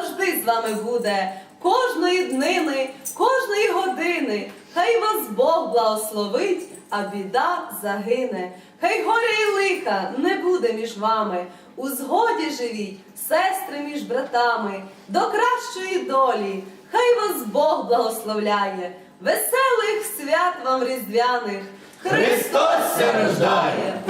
завжди з вами буде, кожної днини, кожної години. Хай вас Бог благословить, а біда загине. Хай горе і лиха не буде між вами. У згоді живіть, сестри між братами, до кращої долі. Хай вас Бог благословляє, веселих свят вам різдвяних. Христос рождає!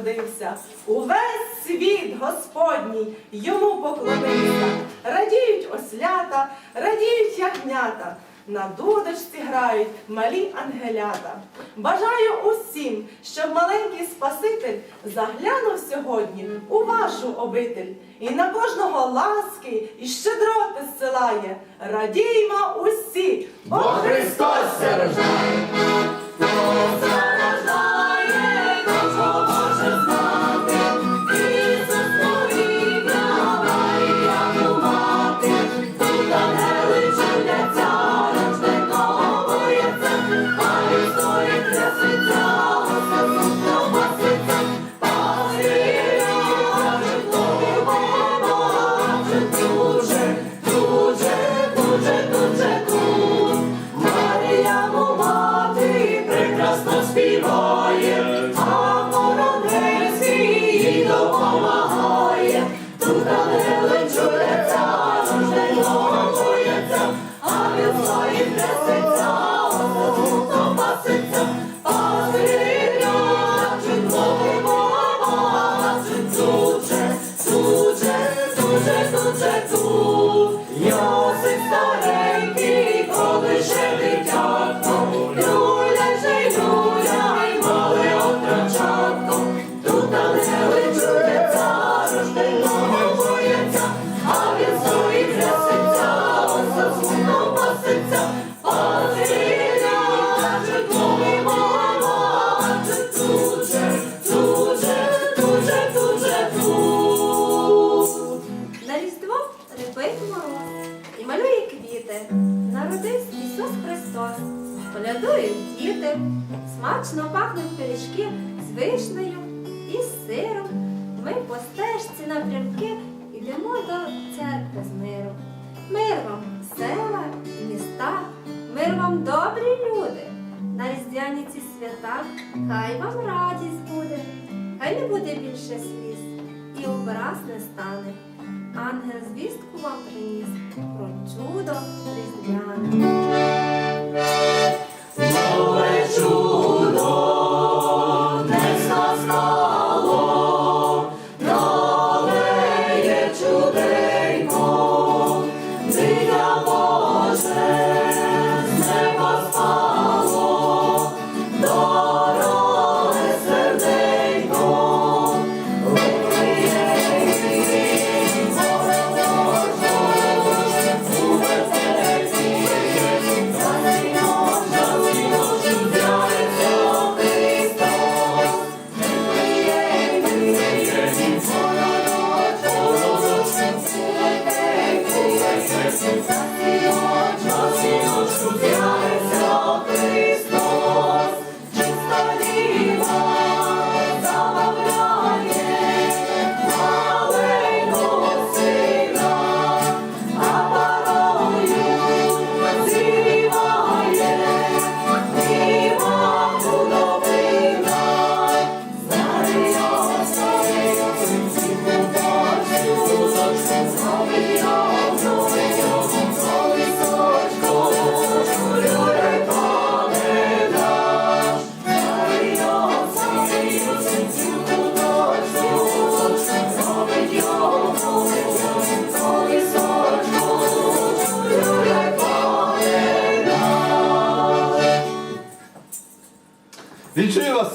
народився, увесь світ Господній йому поклонився, радіють ослята, радіють ягнята, на дудочці грають малі ангелята. Бажаю усім, щоб маленький Спаситель заглянув сьогодні у вашу обитель і на кожного ласки і щедроти зсилає. Радіймо усі! Бо Полядують діти, смачно пахнуть пиріжки з вишнею і з сиром. Ми по стежці напрямки йдемо до церкви з миром. Мир вам села і міста, мир вам добрі люди. На різдвяні ці свята, хай вам радість буде, хай не буде більше сліз, і образ не стане. Ангел звістку вам приніс про чудо різдвяне.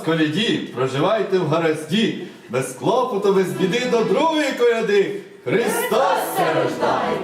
Коляді, проживайте в гаразді, без клопоту, без біди до другої коляди. Христос рождає!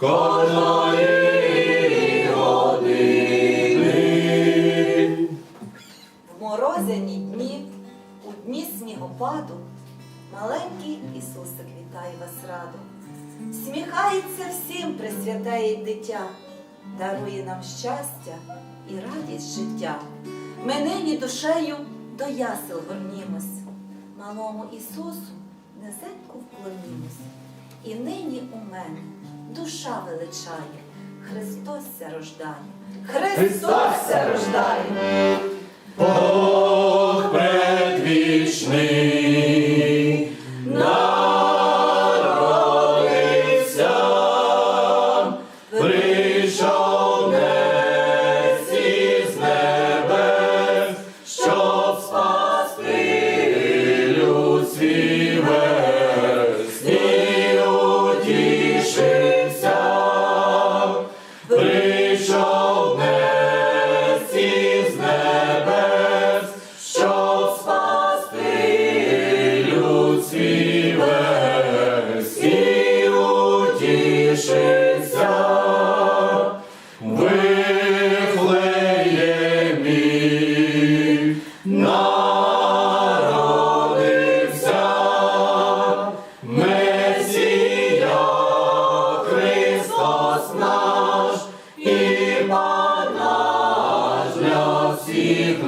Кожної години. В морозяні дні, у дні снігопаду, маленький Ісусик вітає вас радо. Сміхається всім присвятає дитя, дарує нам щастя і радість життя. Ми нині душею до ясел горнімось, малому Ісусу низенько вклонімось. І нині у мене душа величає, Христос ся рождає, Христос ся рождає. Бог предвічний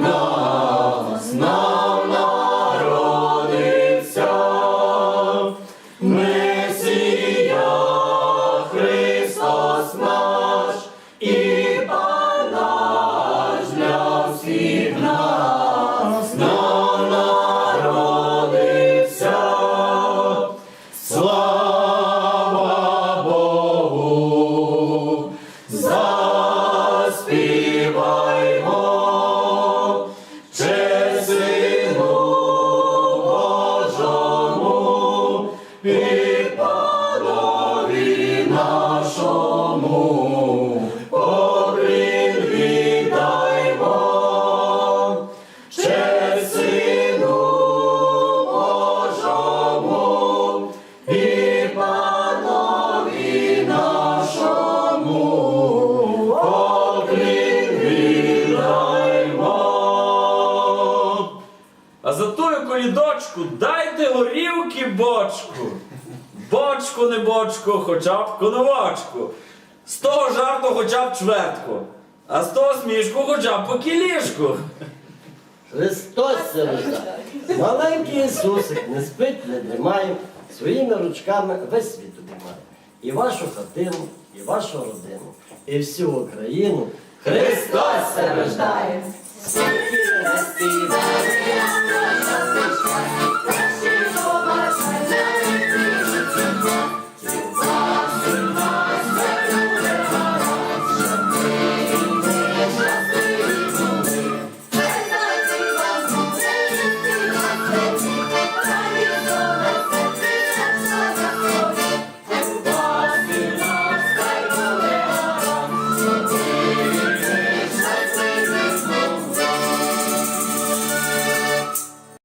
нас Колідочку дайте горівки бочку. Бочку, не бочку, хоча б коновочку. З того жарту хоча б чвертку, а з того смішку хоча б по кілішку. Христос рождає. Маленький Ісусик не спить, не дрімає, своїми ручками весь світ обіймає. І вашу хатину, і вашу родину, і всю Україну. Христос се рождає. Співає.